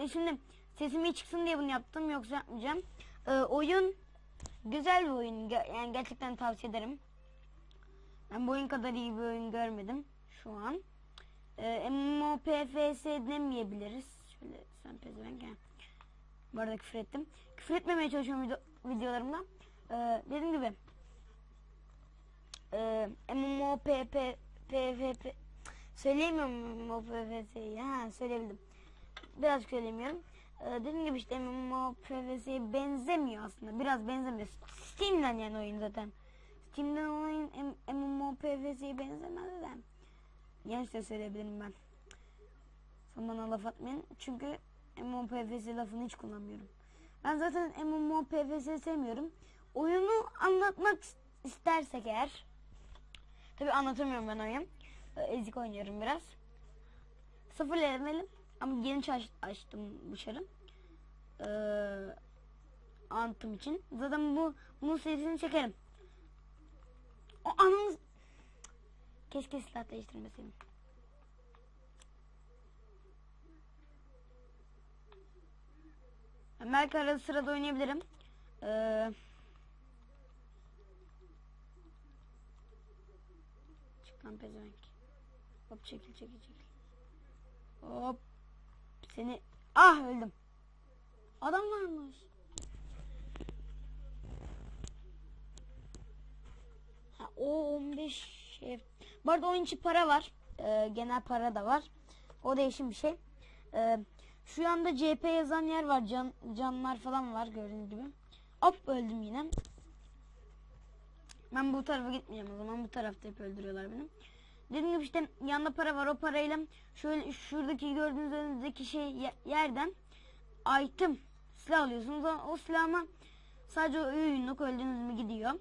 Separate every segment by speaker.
Speaker 1: e, şimdi sesim iyi çıksın diye bunu yaptım yoksa yapmayacağım. E, oyun güzel bir oyun. Yani gerçekten tavsiye ederim. Ben bu oyun kadar iyi bir oyun görmedim şu an. E, MMOPFS demeyebiliriz. Şöyle sen pezevenk ya. Bu arada küfür ettim. Küfür etmemeye çalışıyorum video, videolarımda. E, dediğim gibi e, MMOPP PvP söyleyemiyorum MMOPFS'yi. Ha söyleyebildim. Birazcık söylemiyorum. Ee, dediğim gibi işte MMOPFS'ye benzemiyor aslında. Biraz benzemiyor. Steam'den yani oyun zaten. Steam'den oyun M- MMOPFS'ye benzemez de. Yanlış da söyleyebilirim ben. Sen bana laf atmayın. Çünkü MMOPFS lafını hiç kullanmıyorum. Ben zaten MMOPFS sevmiyorum. Oyunu anlatmak istersek eğer. Tabi anlatamıyorum ben oyun. Ezik oynuyorum biraz. Sıfır levelim ama genç aç, açtım dışarı. Ee, Antım için. Zaten bu bunun serisini çekerim. O anımız... Keşke silah değiştirmeseydim. Belki arada sırada oynayabilirim. Ee, çık lan pezevenk. Hop çekil çekil çekil. Hop. Seni... Ah öldüm. Adam varmış. Ha, o 15 şey. Bu arada oyun içi para var. Ee, genel para da var. O değişim bir şey. Ee, şu anda CP yazan yer var. Can, canlar falan var gördüğünüz gibi. Hop öldüm yine. Ben bu tarafa gitmeyeceğim o zaman. Bu tarafta hep öldürüyorlar beni. Dediğim gibi işte yanında para var. O parayla şöyle şuradaki gördüğünüz önünüzdeki şey ye- yerden item silah alıyorsunuz. O, o silahıma sadece o yünlük öldüğünüz mü gidiyor.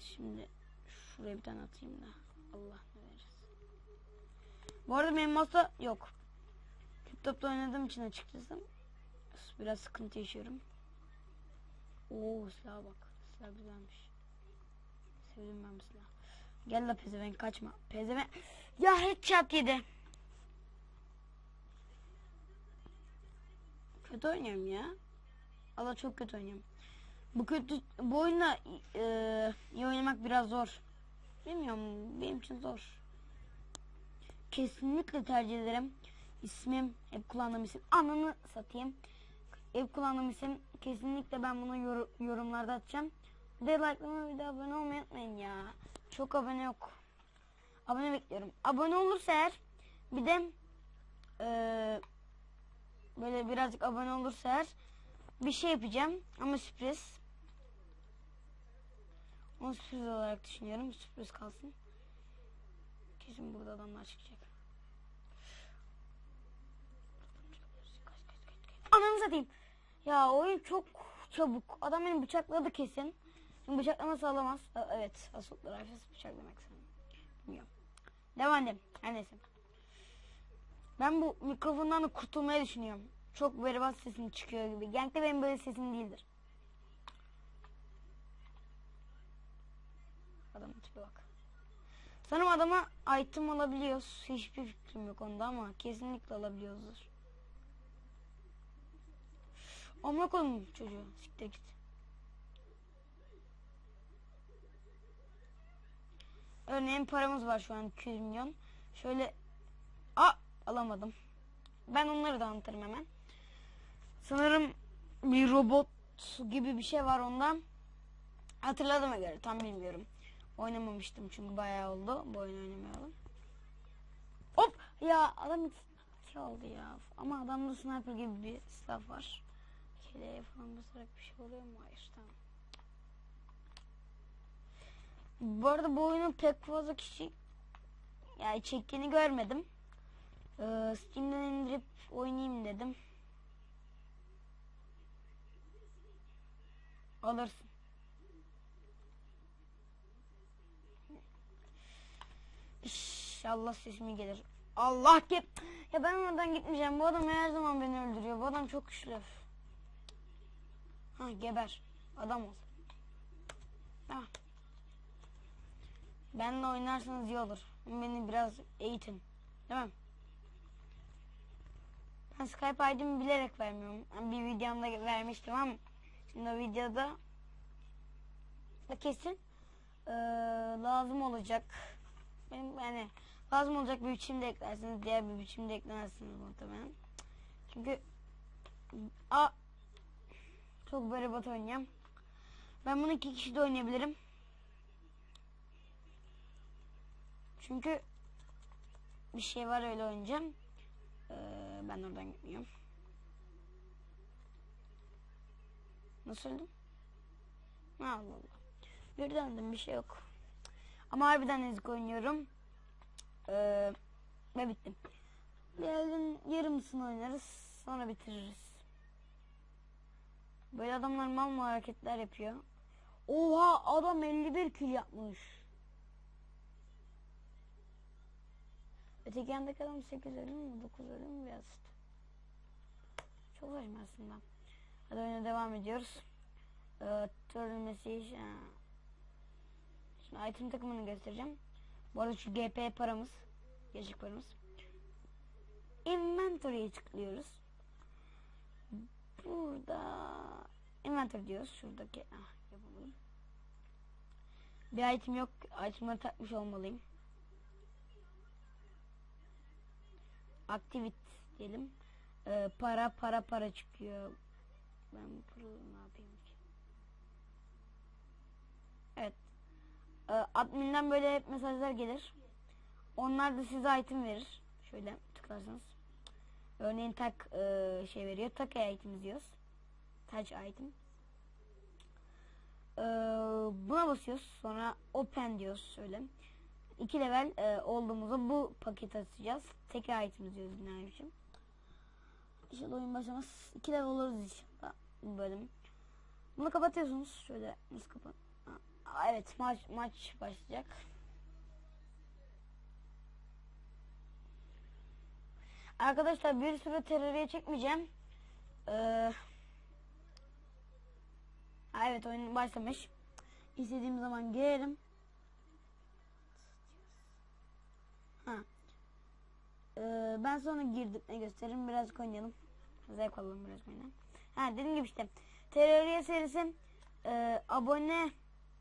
Speaker 1: Şimdi şuraya bir tane atayım da. Allah ne verirse. Bu arada benim masa yok. Laptopta oynadığım için açıkçası biraz sıkıntı yaşıyorum. Oo silaha bak. Silah güzelmiş. Sevdim ben bu. Gel la pezevenk kaçma. Pezevenk. Ya headshot yedi. Kötü oynuyorum ya. Allah çok kötü oynuyorum. Bu kötü bu oyunda e, iyi oynamak biraz zor. Bilmiyorum benim için zor. Kesinlikle tercih ederim. İsmim hep kullandığım isim. Ananı satayım. Hep kullandığım isim. Kesinlikle ben bunu yor- yorumlarda atacağım. Bir de like'lama bir de abone olmayı unutmayın ya. Çok abone yok. Abone bekliyorum. Abone olursa eğer bir de eee, böyle birazcık abone olursa eğer bir şey yapacağım ama sürpriz. Onu sürpriz olarak düşünüyorum. Sürpriz kalsın. Kesin burada adamlar çıkacak. Ananı satayım. Ya oyun çok çabuk. Adam beni bıçakladı kesin. Bıçaklama sağlamaz. Evet. Assault Rifles bıçak demek sanırım. Bilmiyorum. Devam edelim. Her neyse. Ben bu mikrofondan da kurtulmayı düşünüyorum. Çok berbat sesim çıkıyor gibi. Genellikle benim böyle sesim değildir. Adamın tipe bak. Sanırım adama item alabiliyoruz. Hiçbir fikrim yok onda ama kesinlikle alabiliyoruzdur. Amına koyayım çocuğu. Siktir git. Örneğin paramız var şu an 200 milyon. Şöyle a alamadım. Ben onları da anlatırım hemen. Sanırım bir robot gibi bir şey var ondan. Hatırladığıma göre tam bilmiyorum. Oynamamıştım çünkü bayağı oldu bu oyunu oynamayalım. Hop ya adam şey oldu ya. Ama adamda sniper gibi bir silah var. Keleye falan basarak bir şey oluyor mu? Hayır tamam. Bu arada bu oyunu pek fazla kişi yani çektiğini görmedim. Ee, Steam'den indirip oynayayım dedim. Alırsın. İnşallah sesimi gelir. Allah ki ya ben oradan gitmeyeceğim. Bu adam her zaman beni öldürüyor. Bu adam çok güçlü. Ha geber. Adam ol. Ha. Benle oynarsanız iyi olur. Beni biraz eğitin. Değil mi? Ben Skype ID'mi bilerek vermiyorum. Yani bir videomda vermiştim ama şimdi o videoda da kesin eee, lazım olacak. Benim yani lazım olacak bir biçimde eklersiniz. Diğer bir biçimde eklemezsiniz muhtemelen. Çünkü a çok berbat oynayacağım. Ben bunu iki kişi de oynayabilirim. Çünkü bir şey var öyle oynayacağım. Ee, ben oradan gitmiyorum. Nasıl öldüm? Allah Allah. Bir döndüm bir şey yok. Ama harbiden ezik oynuyorum. Ee, ve bittim. Diğerinin yarımısını oynarız. Sonra bitiririz. Böyle adamlar mal mal hareketler yapıyor. Oha adam 51 kill yapmış. Öteki yandaki adam 8 ölüm mü 9 ölüm mü biraz. Çok saçma aslında. Hadi oyuna devam ediyoruz. Ee, Törülmesi ha. Şimdi item takımını göstereceğim. Bu arada şu GP paramız. Gerçek paramız. Inventory'ye tıklıyoruz. Burada inventory diyoruz. Şuradaki ah, yapalım. Bir item yok. Itemları takmış olmalıyım. Activity diyelim. Ee, para para para çıkıyor. Ben bu parayı ne yapayım ki? Evet. Ee, adminden böyle hep mesajlar gelir. Onlar da size item verir. Şöyle tıklarsanız. Örneğin tak e, şey veriyor. Tak item diyoruz. Touch item. Ee, buna basıyoruz. Sonra open diyoruz şöyle. İki level e, olduğumuzda bu paketi açacağız. Tek item diyoruz biçim. İnşallah oyun başlamaz. İki level oluruz inşallah bu bölüm. Bunu kapatıyorsunuz. Şöyle nasıl kapat? Aa, Evet maç maç başlayacak. Arkadaşlar bir süre teröriye çekmeyeceğim. Ee, evet oyun başlamış. İstediğim zaman girerim. Ha. Ee, ben sonra girdim ne gösteririm biraz oynayalım. Zevk alalım biraz oynayalım. Ha dediğim gibi işte teröriye serisi e, abone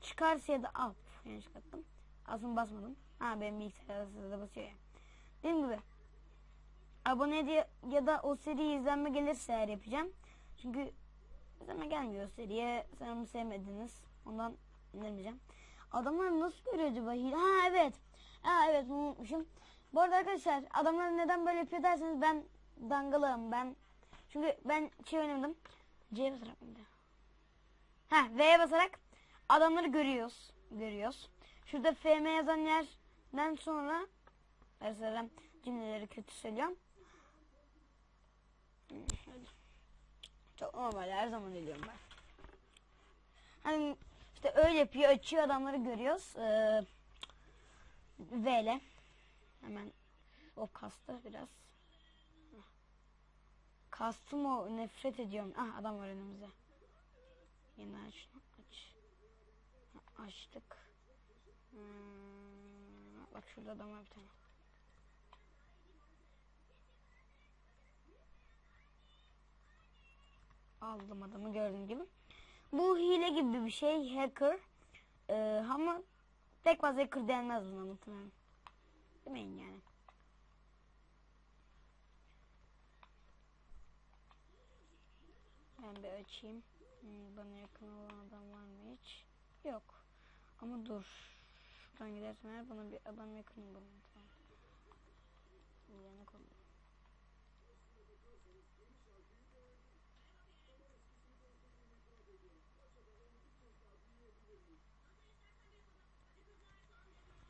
Speaker 1: çıkarsa ya da al yanlış kattım. Aslında basmadım. Ha benim bilgisayarda da basıyor ya. Dediğim gibi abone diye ya da o seri izlenme gelirse eğer yapacağım. Çünkü izlenme gelmiyor seriye. Sanırım sevmediniz. Ondan önermeyeceğim. Adamlar nasıl görüyor acaba? Ha evet. Ha evet unutmuşum. Bu arada arkadaşlar adamlar neden böyle yapıyor derseniz ben dangalığım. Ben çünkü ben şey oynadım. C'ye basarak mıydı? Ha V'ye basarak adamları görüyoruz. Görüyoruz. Şurada FM yazan yerden sonra mesela cümleleri kötü söylüyorum. Çok normal her zaman ediyorum ben. Hani işte öyle yapıyor açıyor adamları görüyoruz. Ee, V ile hemen o kastı biraz. Kastım o nefret ediyorum. Ah adam var önümüzde. Aç şunu aç. Açtık. Hmm, bak şurada adam var bir tane. Aldım adamı gördüğün gibi. Bu hile gibi bir şey. Hacker. Ee, ama tek fazla hacker denmez buna muhtemelen. Demeyin yani. Ben bir açayım. Hmm, bana yakın olan adam var mı hiç? Yok. Ama dur. Şuradan gidersen eğer bana bir adam yakın bulun. Tamam. Uyanık oluyor.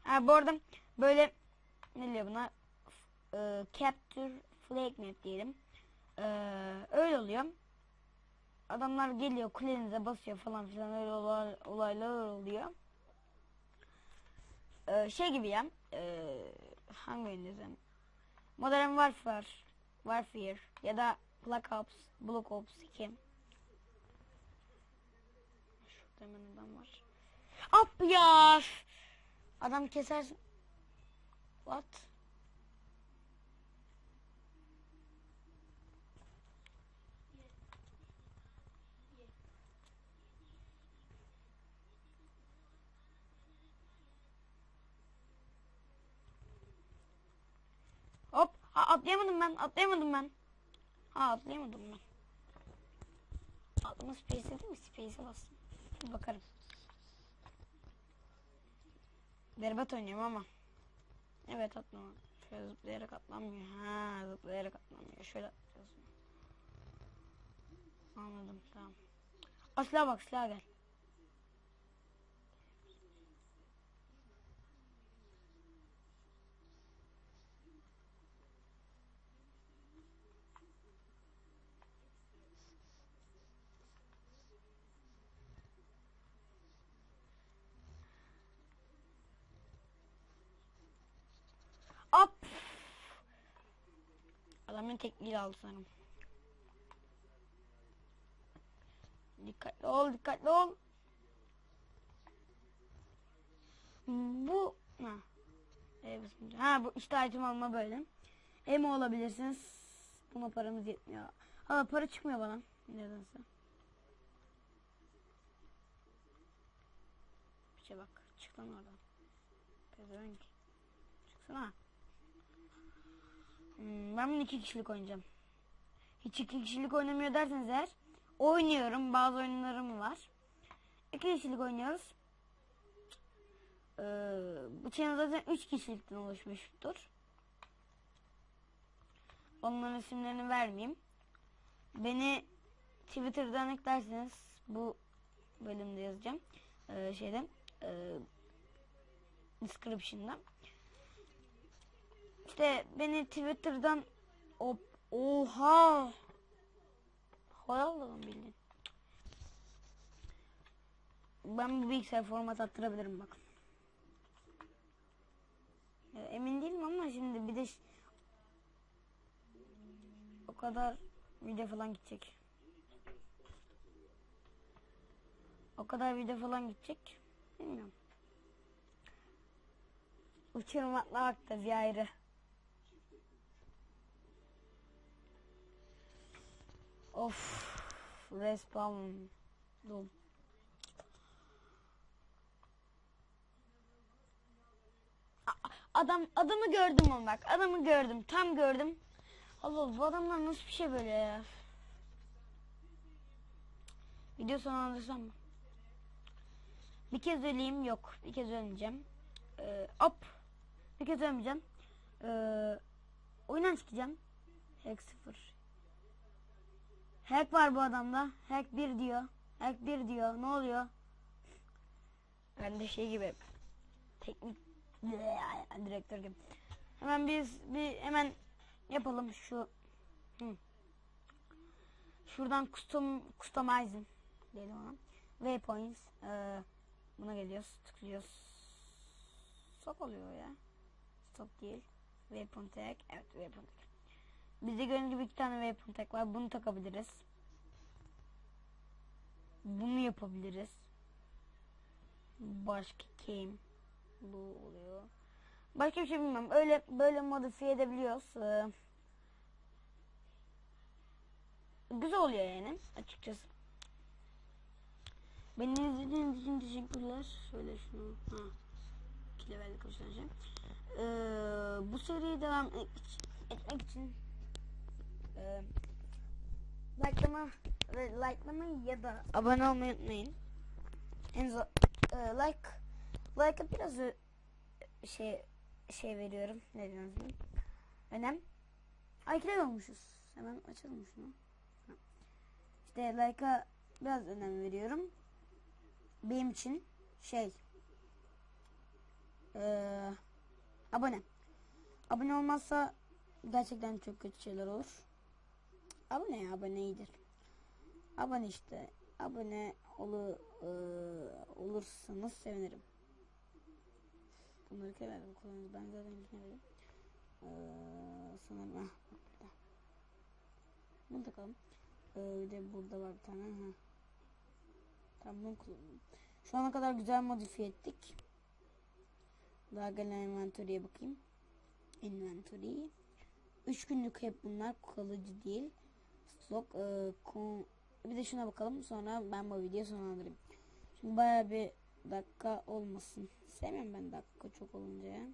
Speaker 1: Ha bu arada böyle ne diyor buna? E, capture flag map diyelim. E, öyle oluyor. Adamlar geliyor kulenize basıyor falan filan öyle olay, olaylar oluyor. E, şey gibi ya. E, hangi oyun? Modern Warfare, Warfare ya da Black Ops, Black Ops 2. Şurada hemen adam var. Up ya. Adam kesersin. What? Hop atlayamadım ben atlayamadım ben. Ha atlayamadım ben. Atma space değil mi? Space'e bastım. Bakarım. Berbat oynuyorum ama. Evet atlama. Şöyle zıplayarak atlanmıyor. Ha zıplayarak atlanmıyor. Şöyle atlıyorsun. Anladım tamam. Asla bak silah gel. Hop. Adamın tekniği aldı sanırım. Dikkatli ol, dikkatli ol. Bu ha. Ha bu işte item alma böyle. Hem olabilirsiniz. Buna paramız yetmiyor. Ha para çıkmıyor bana. Nedense. Bir şey bak. Çık lan oradan. Pezevenk. Çıksana. Hmm, ben bunu iki kişilik oynayacağım. Hiç iki kişilik oynamıyor derseniz eğer oynuyorum. Bazı oyunlarım var. İki kişilik oynuyoruz. Ee, bu channel zaten üç kişilikten oluşmuştur. Onların isimlerini vermeyeyim. Beni Twitter'dan eklerseniz bu bölümde yazacağım. Ee, şeyden e, description'dan. İşte beni Twitter'dan o oha Hoyaldım bildin. Ben bu bilgisayar format attırabilirim bak. Emin değilim ama şimdi bir de o kadar video falan gidecek. O kadar video falan gidecek. Bilmiyorum. Uçurum atlamak da bir ayrı. Of. Respawn. Dum. Adam adamı gördüm ama bak. Adamı gördüm. Tam gördüm. Allah bu adamlar nasıl bir şey böyle ya? Video sonlandırsam mı? Bir kez öleyim yok. Bir kez ölmeyeceğim. Ee, hop. Bir kez ölmeyeceğim. Ee, oyundan çıkacağım. Hack 0. Hack var bu adamda. Hack 1 diyor. Hack 1 diyor. Ne oluyor? Ben de şey gibi teknik direktör gibi. Hemen biz bir hemen yapalım şu Hı. şuradan custom customizing diyelim ona. Waypoints ee, buna geliyoruz tıklıyoruz. Stop oluyor ya. Stop değil. Waypoint tag. Evet waypoint tag. Bizde gördüğünüz gibi iki tane waypoint tag var. Bunu takabiliriz. Bunu yapabiliriz. Başka kim? Bu oluyor. Başka bir şey bilmem. Öyle böyle modifiye edebiliyoruz. Ee, güzel oluyor yani açıkçası. Beni izlediğiniz için teşekkürler. Şöyle şunu. Ha. 2 levellik göstereceğim. Ee, bu seriye devam etmek için e, likelama ve likelamayı ya da abone olmayı unutmayın. En e, like like'a biraz şey şey veriyorum. Ne diyorsunuz? Önem. Ay olmuşuz. Hemen açalım şunu. İşte like'a biraz önem veriyorum. Benim için şey eee abone. Abone olmazsa gerçekten çok kötü şeyler olur. Abone ya abone iyidir. Abone işte. Abone olu, eee, olursanız sevinirim. Bunları kemerdim kullanırız. Ben zaten kemerdim. Eee sanırım ah burada. Bunu takalım. Eee bir de burada var bir tane. Ha. Tamam bunu kullanalım. Şu ana kadar güzel modifiye ettik. Daha gelen inventory'e bakayım. Inventory. 3 günlük hep bunlar kalıcı değil. Stok e, kon- bir de şuna bakalım sonra ben bu videoyu sonlandırayım. Şimdi baya bir dakika olmasın. Sevmiyorum ben dakika çok olunca ya.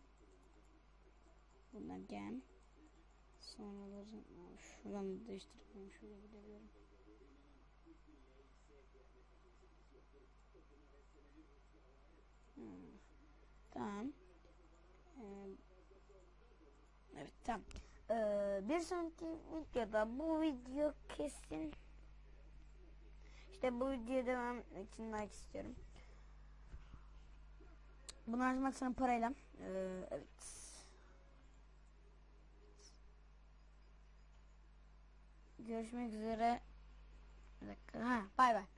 Speaker 1: Bunlar gem. Sonraları şuradan da değiştireyim. Şuraya gidebilirim. Hmm. Tamam. Ee, evet tamam. Ee, bir sonraki videoda bu video kesin işte bu videoya devam etmek için like istiyorum. Bunu harcamak sana parayla. Ee, evet. Görüşmek üzere. Bir dakika. Ha, bay bay.